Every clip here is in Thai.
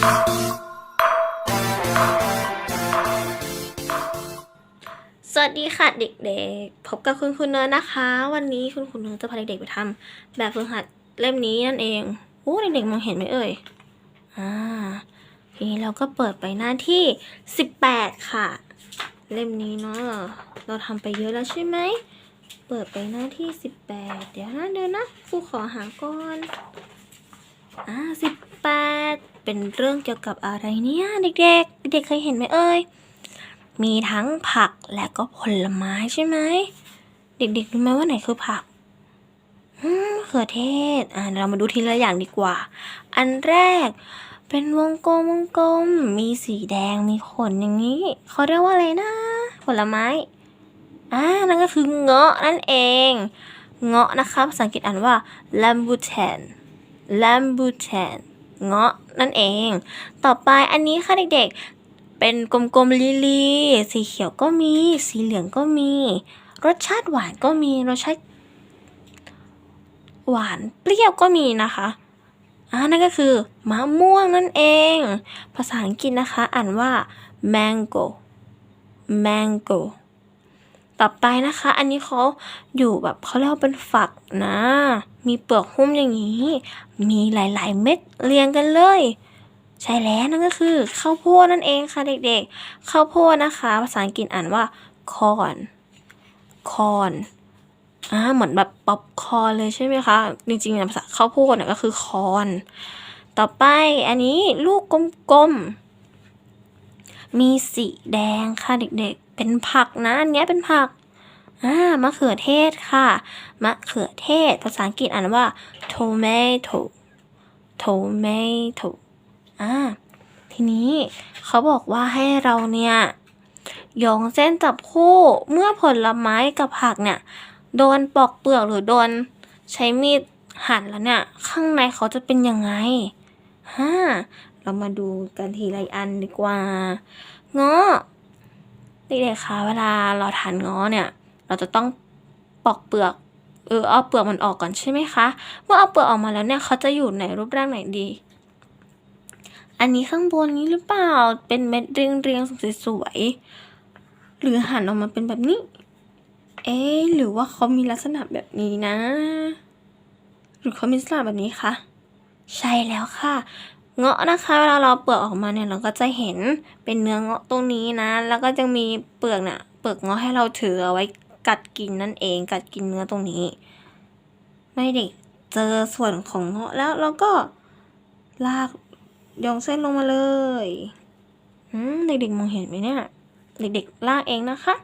สวัสดีค่ะเด็กๆ พบกับคุณคุณเนยนะคะ วันนี้คุณคุณเนยจะพาเด็กๆไปทำแบบฝึกหัดเล่มนี้นั่นเองโอ้เด็กๆมองเห็นไหมเอ่ยอ่าทีนี้เราก็เปิดไปหน้าที่ 18 ค่ะ เล่มนี้เนาะเราทำไปเยอะแล้วใช่ไหมเปิดไปหน้าที่ 18 เดี๋ยวนะเดี๋ยวนะครูขอหาก่อนอ่า18 เป็นเรื่องเกี่ยวกับอะไรเนี่ยเด็กๆ เด็กๆเคยเห็นไหมเอ่ย มีทั้งผักและก็ผลไม้ใช่ไหม เด็กๆรู้ไหมว่าไหนคือผักอืมเขือเทศ อ่าเรามาดูทีละอย่างดีกว่า อันแรก เป็นวงกลมวงกลม มีสีแดงมีขนอย่างนี้เขาเรียกว่าอะไรนะ ผลไม้ อ่านั่นก็คือเงาะนั่นเอง เงาะนะคะภาษาอังกฤษอ่านว่า rambutan rambutan เงาะนั่นเอง ต่อไปอันนี้ค่ะเด็กๆ เป็นกลมๆลีลีสีเขียวก็มี สีเหลืองก็มี รสชาติหวานก็มี รสชาติหวานเปรี้ยวก็มีนะคะอ่านั่นก็คือมะม่วงนั่นเอง ภาษาอังกฤษนะคะ อ่านว่า mango mango ต่อไปนะคะ อันนี้เขาอยู่แบบเขาเรียกว่าเป็นฝักนะ มีเปลือกหุ้มอย่างนี้ มีหลายๆเม็ดเรียงกันเลย ใช่แล้วนั่นก็คือข้าวโพดนั่นเองค่ะเด็กๆ ข้าวโพดนะคะ ภาษาอังกฤษอ่านว่า corn corn อ่าเหมือนแบบป๊อปคอนเลยใช่ไหมคะ จริงๆภาษาข้าวโพดเนี่ยก็คือคอน ต่อไปอันนี้ลูกกลมๆ มีสีแดงค่ะเด็กๆ เป็นผักนะอันนี้เป็นผักอ่ามะเขือเทศค่ะ มะเขือเทศ ภาษาอังกฤษอ่านว่า tomato tomato อ่า ทีนี้เขาบอกว่าให้เราเนี่ยโยงเส้นจับคู่เมื่อผลไม้กับผักเนี่ย โดนปอกเปลือกหรือโดนใช้มีดหั่นแล้วเนี่ย ข้างในเขาจะเป็นยังไงฮ่า เรามาดูกันทีละอันดีกว่าเงาะเด็กๆคะเวลาเราทานเงาะเนี่ย เราจะต้องปอกเปลือกเออเอาเปลือกมันออกก่อนใช่ไหมคะ เมื่อเอาเปลือกออกมาแล้วเนี่ยเขาจะอยู่ในรูปร่างไหนดี อันนี้ข้างบนนี้หรือเปล่าเป็นเม็ดเรียงๆสวยๆหรือหั่นออกมาเป็นแบบนี้ เอ๊หรือว่าเขามีลักษณะแบบนี้นะ หรือเขามีลักษณะแบบนี้คะใช่แล้วค่ะ เงาะนะคะเวลาเราเปลือกออกมาเนี่ยเราก็จะเห็นเป็นเนื้อเงาะตรงนี้นะ แล้วก็จะมีเปลือกน่ะเปลือกเงาะให้เราถือเอาไว้กัดกินนั่นเอง กัดกินเนื้อตรงนี้ ไม่เด็กเจอส่วนของเงาะแล้วเราก็ลากยองเส้นลงมาเลยอืมเด็กๆมองเห็นไหมเนี่ย เด็กๆลากเองนะคะ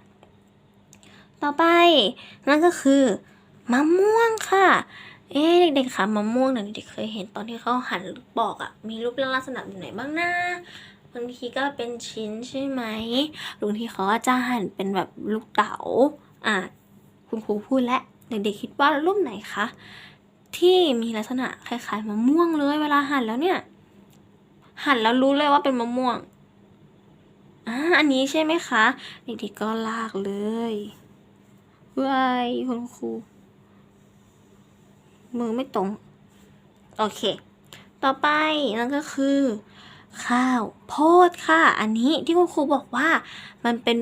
ต่อไปนั่นก็คือมะม่วงค่ะ เอ๊ะเด็กๆคะมะม่วงเนี่ยเด็กๆเคยเห็นตอนที่เขาหั่นปอกอะ่ะมีรูปร่างลักษณะแบบไหนบ้างนะบางทีก็เป็นชิ้นใช่ไหมบางทีเขาก็จะหั่นเป็นแบบลูกเต๋าอะคุณครูพูดแล้วเด็กๆคิดว่ารูปไหนคะที่มีลักษณะคล้ายๆมะม่วงเลย เวลาหั่นแล้วเนี่ยหั่นแล้วรู้เลยว่าเป็นมะม่วงอ่าอันนี้ใช่ไหมคะเด็กๆก็ลากเลยว้ายคุณครู มือไม่ตรง โอเค ต่อไปนั่นก็คือ ข้าวโพดค่ะ อันนี้ที่คุณครูบอกว่ามันเป็น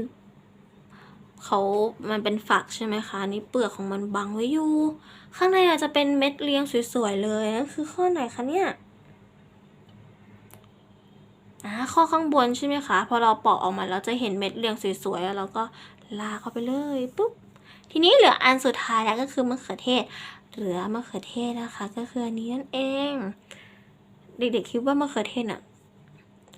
เขามันเป็นฝักใช่ไหมคะนนี่เปลือกของมันบังไว้อยู่ ข้างในอาจจะเป็นเม็ดเรียงสวยๆเลยนั่นคือข้อไหนคะเนี่ยอ่าข้อข้างบนใช่ไหมคะ พอเราปอกออกมาเราจะเห็นเม็ดเรียงสวยๆแล้วเราก็ลากเข้าไปเลยปุ๊บ ทีนี้เหลืออันสุดท้ายแล้วก็คือมะเขือเทศ เหลือมะเขือเทศนะคะ ก็คืออันนี้นั่นเอง เด็กๆคิดว่ามะเขือเทศน่ะ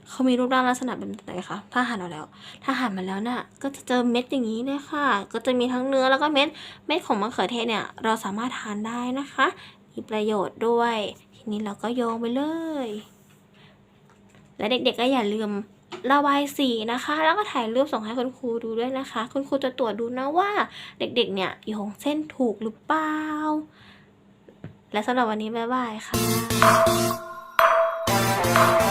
เขามีรูปร่างลักษณะแบบไหนคะ ถ้าหั่นเอาแล้ว ถ้าหั่นมาแล้วน่ะ ก็จะเจอเม็ดอย่างนี้เลยค่ะ ก็จะมีทั้งเนื้อแล้วก็เม็ด เม็ดของมะเขือเทศเนี่ย เราสามารถทานได้นะคะ มีประโยชน์ด้วย ทีนี้เราก็โยงไปเลย และเด็กๆก็อย่าลืมระบายสีนะคะ แล้วก็ถ่ายรูปส่งให้คุณครูดูด้วยนะคะ คุณครูจะตรวจดูนะว่า เด็กๆ เนี่ยโยงเส้นถูกหรือเปล่า และสำหรับวันนี้บ๊ายบายค่ะ